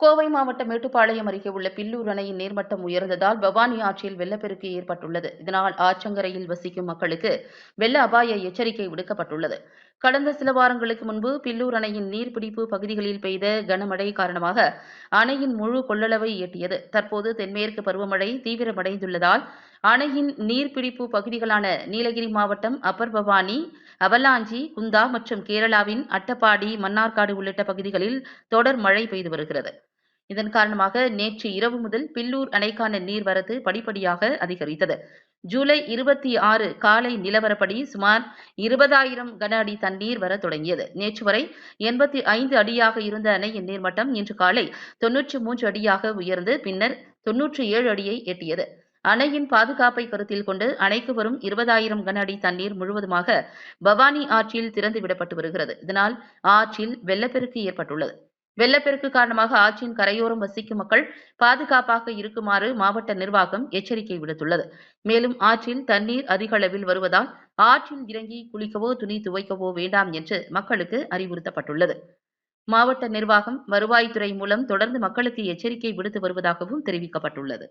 கோவை மாவட்டம் மேட்டுப்பாளையம் அருகே உள்ள பில்லூர் அணையின் நீர்மட்டம் உயர்ந்ததால் பவானி ஆற்றில் வெள்ளப்பெருக்கு ஏற்பட்டுள்ளது. இதனால் ஆற்றங்கரையில் வசிக்கும் மக்களுக்கு வெள்ள அபாய எச்சரிக்கை விடுக்கப்பட்டுள்ளது. கடந்த சில வாரங்களுக்கு முன்பு பில்லூர் அணையின் நீர்பிடிப்பு பகுதிகளில் பெய்த கனமழை காரணமாக அணையின் முழு கொள்ளளவை எட்டியது. தற்போது தென்மேற்கு பருவமழை தீவிரமடைந்துள்ளதால் அணையின் நீர்பிடிப்பு பகுதிகளான நீலகிரி மாவட்டம் அப்பர் பவானி அவலாஞ்சி குந்தா மற்றும் கேரளாவின் அட்டப்பாடி மன்னார்காடு உள்ளிட்ட பகுதிகளில் தொடர் மழை பெய்து வருகிறது. இதன் காரணமாக நேற்று இரவு முதல் பில்லூர் அணைக்கான நீர்வரத்து படிப்படியாக அதிகரித்தது. ஜூலை இருபத்தி ஆறு காலை நிலவரப்படி சுமார் இருபதாயிரம் கன அடி தண்ணீர் வர தொடங்கியது. நேற்று வரை எண்பத்தி ஐந்து அடியாக இருந்த அணையின் நீர்மட்டம் இன்று காலை தொன்னூற்றி மூன்று அடியாக உயர்ந்து பின்னர் தொன்னூற்றி ஏழு அடியை எட்டியது. அணையின் பாதுகாப்பை கருத்தில் கொண்டு அணைக்கு வரும் இருபதாயிரம் கன அடி தண்ணீர் முழுவதுமாக பவானி ஆற்றில் திறந்து விடப்பட்டு வருகிறது. இதனால் ஆற்றில் வெள்ளப்பெருக்கு ஏற்பட்டுள்ளது. வெள்ளப்பெருக்கு காரணமாக ஆற்றின் கரையோரம் வசிக்கும் மக்கள் பாதுகாப்பாக இருக்குமாறு மாவட்ட நிர்வாகம் எச்சரிக்கை விடுத்துள்ளது. மேலும் ஆற்றில் தண்ணீர் அதிக அளவில் வருவதால் ஆற்றில் இறங்கி குளிக்கவோ துணி துவைக்கவோ வேண்டாம் என்று மக்களுக்கு அறிவுறுத்தப்பட்டுள்ளது. மாவட்ட நிர்வாகம் வருவாய்த்துறை மூலம் தொடர்ந்து மக்களுக்கு எச்சரிக்கை விடுத்து வருவதாகவும் தெரிவிக்கப்பட்டுள்ளது.